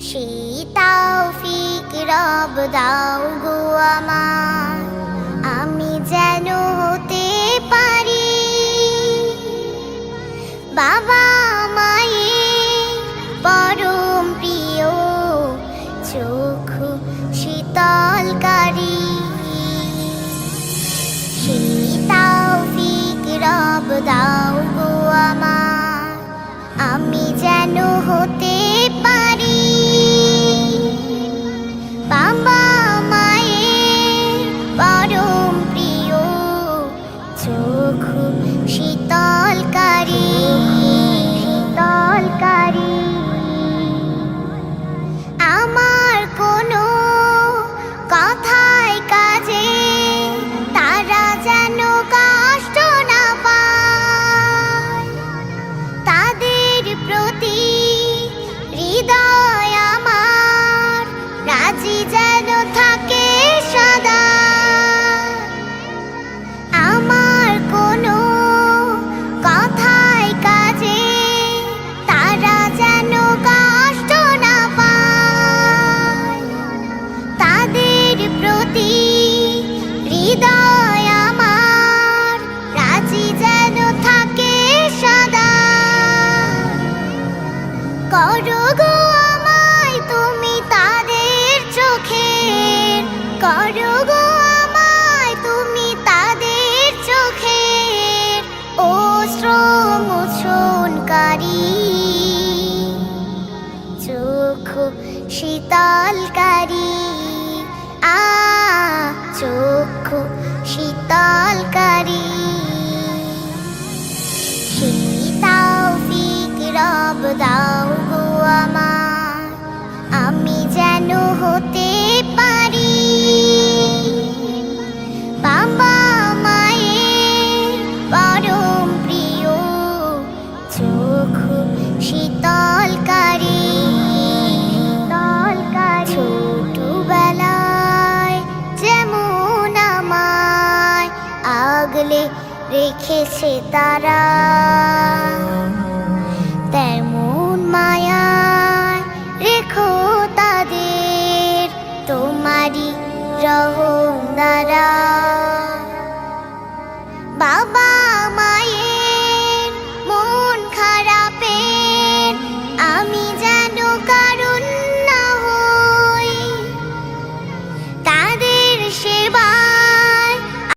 শীতাও ফিক রব দাও গো আমার। আমি যেন হতে পারি। বাবা মায়ের পরম প্রিয় চক্ষু শীতলকারী। শীতাও ফিক রব দাও রাজি যেন শীতলকারী। আ চক্ষু শীতলকারী। শীতাও ফিক রব দাও গো আমার। আমি যেন হতে আগলে রেখেছে তারা। তেমন